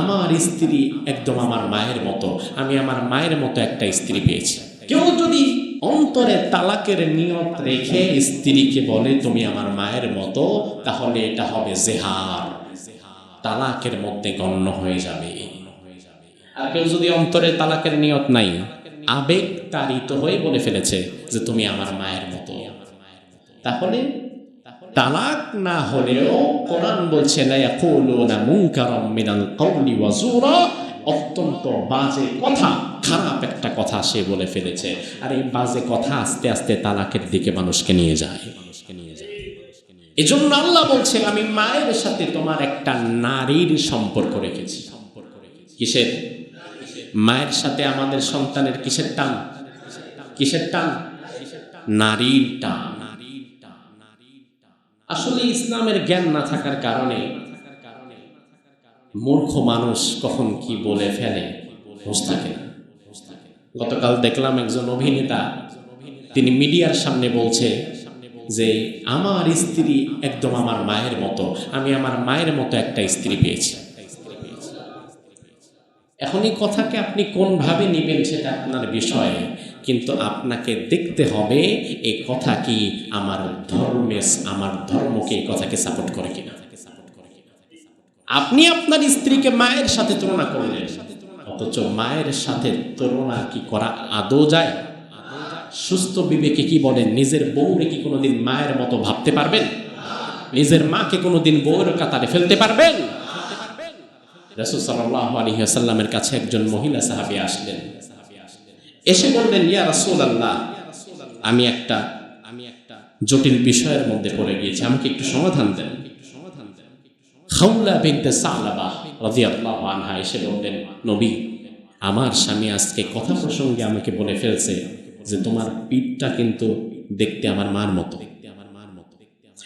আমার স্ত্রী একদম আমার মায়ের মতো। আমি আমার মায়ের মতো একটা স্ত্রী পেয়েছি। কেউ যদি অন্তরে তালাকের নিয়ত রেখে স্ত্রীকে বলে, তুমি আমার মায়ের মতো তাহলে এটা হবে জেহার তালাকের মধ্যে গণ্য হয়ে যাবে। আর কেউ যদি অন্তরে তালাকের নিয়ত নাই আবেগ তাড়িত হয়ে বলে ফেলেছে যে, তুমি আমার মায়ের মতো তাহলে তালাক না হলেও কোরআন বলছে অত্যন্ত বাজে কথা, খারাপ একটা কথা সে বলে ফেলেছে। আর এই বাজে কথা আস্তে আস্তে তালাকের দিকে মানুষকে নিয়ে যায়। মানুষকে নিয়ে যায় এজন্য আল্লাহ বলছে আমি মায়ের সাথে তোমার একটা নারীর সম্পর্ক রেখেছি সম্পর্ক রেখেছি। কিসের? মায়ের সাথে আমাদের সন্তানের কিসের টান? কিসের টান? নারীর টান। আসলে ইসলামের জ্ঞান না থাকার কারণে মূর্খ মানুষ কখন কি বলে ফেলে থাকে। গতকাল দেখলাম একজন অভিনেতা, তিনি মিডিয়ার সামনে বলছে যে, আমার স্ত্রী একদম আমার মায়ের মতো আমি আমার মায়ের মতো একটা স্ত্রী পেয়েছি এখন এই কথাকে আপনি কোনভাবে নেবেন সেটা আপনার বিষয় কিন্তু আপনাকে দেখতে হবে এই কথা কি আমার ধর্মে, আমার ধর্মকে এই কথাকে সাপোর্ট করে কিনা। আপনি আপনার স্ত্রীকে মায়ের সাথে তুলনা করলেন, অথচ মায়ের সাথে তুলনা কি করা আদৌ যায়? সুস্থ বিবেকে কি বলেন নিজের বউরে কি কোনোদিন মায়ের মতো ভাবতে পারবেন? নিজের মাকে কোনোদিন বউর কাতারে ফেলতে পারবেন? রসুল সাল্লাহ আলহিহাসাল্লামের কাছে একজন মহিলা সাহাবি আসলেন। এসে বললেন, ইয়া রাসূল আল্লাহ আমি একটা আমি একটা জটিল বিষয়ের মধ্যে পড়ে গিয়েছি। আমাকে একটু সমাধান দেন। খাউলা বিনতে সালাবা রাদিয়াল্লাহু আনহা এসে বললেন, নবী, আমার স্বামী আজকে কথা প্রসঙ্গে আমাকে বলে ফেলছে যে তোমার পিঠটা কিন্তু দেখতে আমার মার মতো।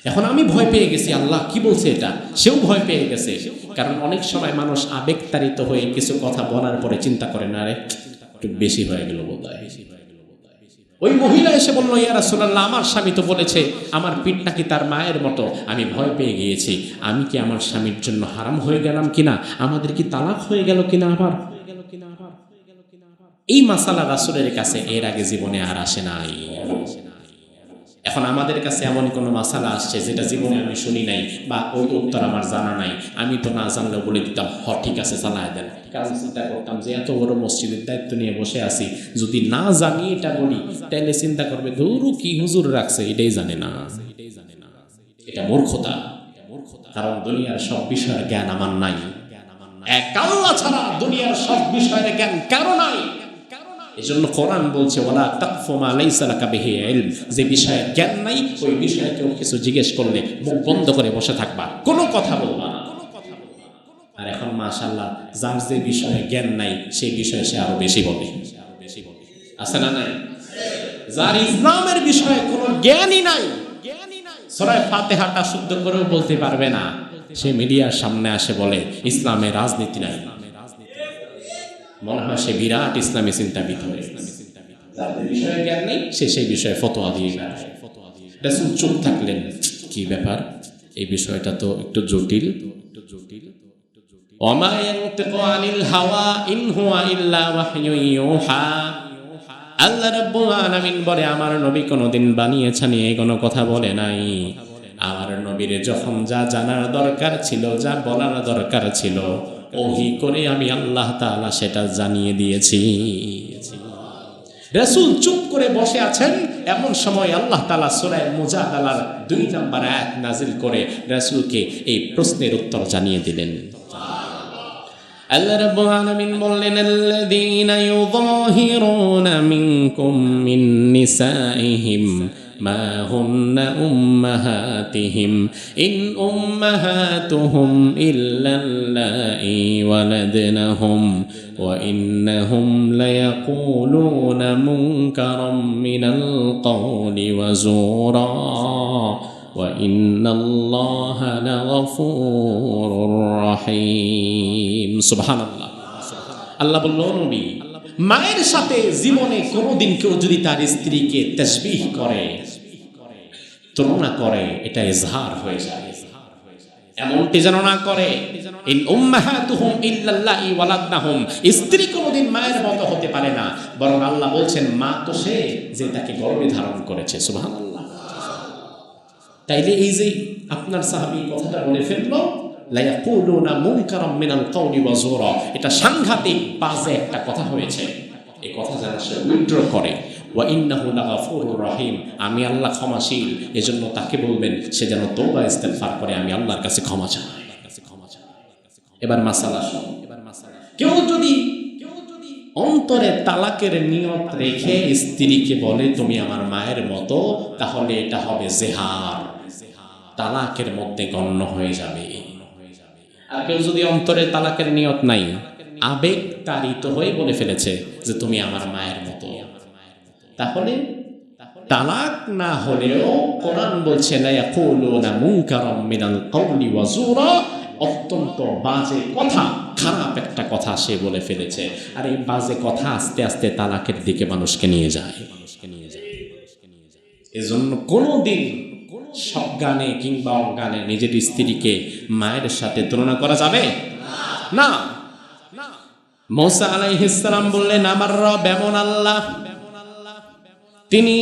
এখন আমি ভয় পেয়ে গেছি, আল্লাহ কি বলছে এটা? সেও ভয় পেয়ে গেছে। কারণ অনেক সময় মানুষ আবেগতাড়িত হয়ে কিছু কথা বলার পরে চিন্তা করে, না রে একটু বেশি হয়ে গেল ওই মহিলা এসে বলল, ইয়া সোনাল্লাহ আমার স্বামী তো বলেছে, আমার পিঠ নাকি তার মায়ের মতো? আমি ভয় পেয়ে গিয়েছি। আমি কি আমার স্বামীর জন্য হারাম হয়ে গেলাম কিনা? আমাদের কি তালাক হয়ে গেল কিনা আবার? এই মাসালা রাসুলের কাছে এর আগে জীবনে আর আসে নাই। এখন আমাদের কাছে এমন কোনো মাসালা আসছে যেটা জীবনে আমি শুনি নাই বা ওই উত্তর আমার জানা নাই। আমি তো না জানলেও বলে দিতাম, হ, ঠিক আছে চালায় দেন। কারণ চিন্তা করতাম যে এত বড় মসজিদের দায়িত্ব নিয়ে বসে আছি। যদি না জানি এটা বলি তাহলে চিন্তা করবে, ধরু, কি হুজুর রাখছে? এটাই জানে না। এটাই জানে না এটা মূর্খতা। কারণ দুনিয়ার সব বিষয়ের জ্ঞান আমার নাই। জ্ঞান আমার এক আল্লাহ ছাড়া দুনিয়ার সব বিষয়ের জ্ঞান কারও নাই। এজন্য কোরআন বলছে ওলা তাকফুমা লাইসা লাকা বিহি ইলম। যে বিষয়ে জ্ঞান নাই, ওই বিষয়ে কেউ কিছু জিজ্ঞেস করলে মুখ বন্ধ করে বসে থাকবা। কোনো কথা বলবা না। আর এখন মাশাআল্লাহ, যার যে বিষয়ে জ্ঞান নাই সেই বিষয়ে সে আরও বেশি বলে। আছে না নাই? যার ইসলামের বিষয়ে কোনো জ্ঞানই নাই জ্ঞানই নাই সরাই ফাতেহাটা শুদ্ধ করেও বলতে পারবে না। সে মিডিয়ার সামনে আসে বলে ইসলামের রাজনীতি নাই। মনে হয় সে বিরাট ইসলামী চিন্তাবিদ হয়ে যাদের বিষয়ে জ্ঞান নেই সে সেই বিষয়ে ফতোয়া দিয়ে বেড়ায় রাসূল চুপ থাকলেন। কি ব্যাপার? এই বিষয়টা তো একটু জটিল। একটু জটিল আল্লাহ রাব্বুল আলামিন বলে আমার নবী কোনোদিন বানিয়েছে নিয়ে কোনো কথা বলে নাই। আমার নবীর যখন যা জানার দরকার ছিল যা বলার দরকার ছিল ওহি করে আমি আল্লাহ তাআলা সেটা জানিয়ে দিয়েছি। রাসূল চুপ করে বসে আছেন। এমন সময় আল্লাহ তাআলা সূরা মুজাদালার দুই নম্বর এক নাজিল করে রাসূলকে এই প্রশ্নের উত্তর জানিয়ে দিলেন। আল্লাহ রাব্বুল আলামিন বললেন, আল্লাযীনা ইউযাহিরুনা মিনকুম মিন নিসাইহিম ما هن أمهاتهم إن أمهاتهم إلا اللائي ولدنهم وإنهم ليقولون منكرا من القول وزورا وإن الله لغفور رحيم. سبحان الله. الله بالله মায়ের সাথে জীবনে কোনোদিন কেউ যদি তার স্ত্রীকে তসবিহ করে, তুলনা করে, এটা ইজহার হয়ে যায়। স্ত্রী কোনোদিন মায়ের হতে পারে না। আল্লাহ বলছেন, মা তো সে যে তাকে গর্ভে ধারণ করেছে এই যে আপনার সাহাবী কথাটা বলে ফেলল মুনকারাম মিনাল কওলি ওয়া জুরা। এটা সাংঘাতিক, বাজে একটা কথা হয়েছে। এই কথা যেন সে উইথড্র করে। ওয়া ইন্নাহু লাগাফুরুর রহিম। আমি আল্লাহ ক্ষমাশীল। এজন্য তাকে বলবেন, সে যেন তওবা ইস্তেগফার করে। আমি আল্লাহর কাছে ক্ষমা চাই। এবার মাসালা এবার মাসালা কেউ যদি অন্তরে তালাকের নিয়ত রেখে স্ত্রীকে বলে, তুমি আমার মায়ের মতো, তাহলে এটা হবে জেহার তালাকের মধ্যে গণ্য হয়ে যাবে। আর কেউ যদি অন্তরে তালাকের নিয়ত নাই, আবেগ তাড়িত হয়ে বলে ফেলেছে যে তুমি আমার মায়ের মতো। তাহলে তালাক না হলেও কোরআন বলছে অত্যন্ত বাজে কথা, খারাপ একটা কথা সে বলে ফেলেছে। আর এই বাজে কথা আস্তে আস্তে তালাকের দিকে মানুষকে নিয়ে যায়। মানুষকে নিয়ে যায় এজন্য কোনো দিন সজ্ঞানে কিংবা অজ্ঞানে নিজের স্ত্রীকে মায়ের সাথে তুলনা করা যাবে? না। মোসা আলাইহিসসালাম বললেন, আমার রব এমন আল্লাহ, তিনি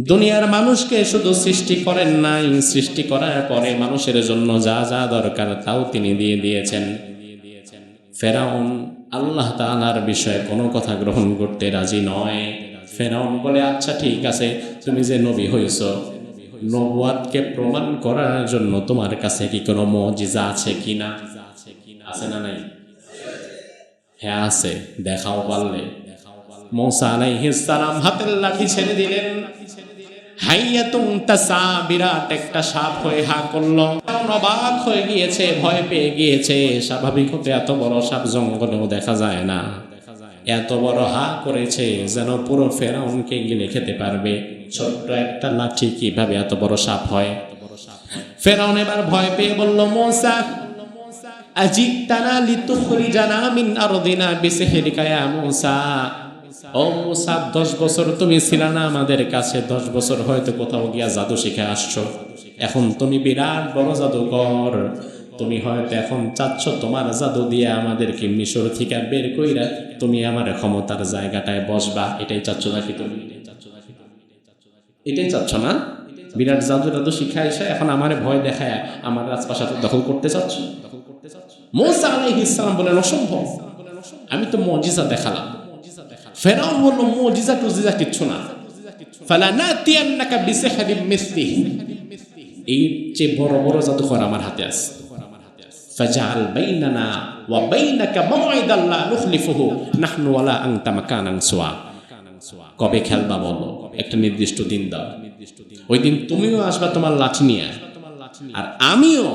দুনিয়ার মানুষকে শুধু সৃষ্টি করেন নাই, সৃষ্টি করার পরে মানুষের জন্য যা যা দরকার তাও তিনি দিয়ে দিয়েছেন। ফেরাউন আল্লাহ তাআলার বিষয়ে কোনো কথা গ্রহণ করতে রাজি নয়। ফেরাউন বলে আচ্ছা ঠিক আছে, তুমি যে নবী হইছ নবুয়াতকে প্রমাণ করার জন্য তোমার কাছে কি কোনো মজিজা আছে কি না? আছে না নাই? হ্যাঁ আছে। দেখাও পারলে। মৌসা আলাইহিস সালাম হাতের লাঠি ছেড়ে দিলেন। হাইয়াতুম তাসা বিরাট একটা সাপ হয়ে হা করল। অবাক হয়ে গিয়েছে, ভয় পেয়ে গিয়েছে। স্বাভাবিক হতে এত বড় সাপ জঙ্গলেও দেখা যায় না। এত বড় হা করেছে যেন পুরো ফেরাউনকে গিলে খেতে পারবে। ছোট্ট একটা লাঠি কীভাবে এত বড় সাপ হয়? ফেরাউন এবার ভয় পেয়ে বলল, মৌসা ও মূসা 10 বছর তুমি না আমাদের কাছে 10 বছর হয়তো কোথাও গিয়া জাদু শিখে আসছো। এখন তুমি বিরাট বড় জাদুকর। তুমি হয়তো এখন চাচ্ছ তোমার জাদু দিয়ে আমাদেরকে মিশর থেকে বের কইরা তুমি আমার ক্ষমতার জায়গাটায় বসবা, এটাই চাচ্ছ নাকি তুমি? এটাই চাচ্ছ না? বিরাট জাদু টাদু শিখা এসে এখন আমার ভয় দেখায় আমার রাজপ্রাসাদ দখল করতে চাচ্ছ? মোসা আলাইহিস সালাম বলেন, অসম্ভব। আমি তো মজিজা দেখালাম। ফেরাউন বলল, মজিজা টজিজা কিচ্ছু না। ফালা নাতিয়ান্নাকা বিসিহরিম মিসলিহি। এই যে বড় বড় জাদুকর আমার হাতে আছে। ফাজআল বাইনানা ওয়া বাইনাকা মাওইদান লা নুখলিফুহু নাহনু ওয়ালা আনতা মাকানান সুয়া কবে খেলবা বলো? একটা নির্দিষ্ট দিন দাও। ওই দিন তুমিও আসবা তোমার লাঠি নিয়ে। আর আমিও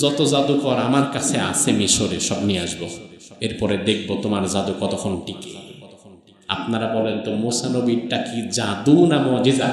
যত জাদুকর আমার কাছে আছে মিশরে সব নিয়ে আসব। এরপরে দেখব তোমার জাদু কতক্ষণ টিকে। আপনারা বলেন তো, মোসানবিরটা কি জাদু না মজিজা?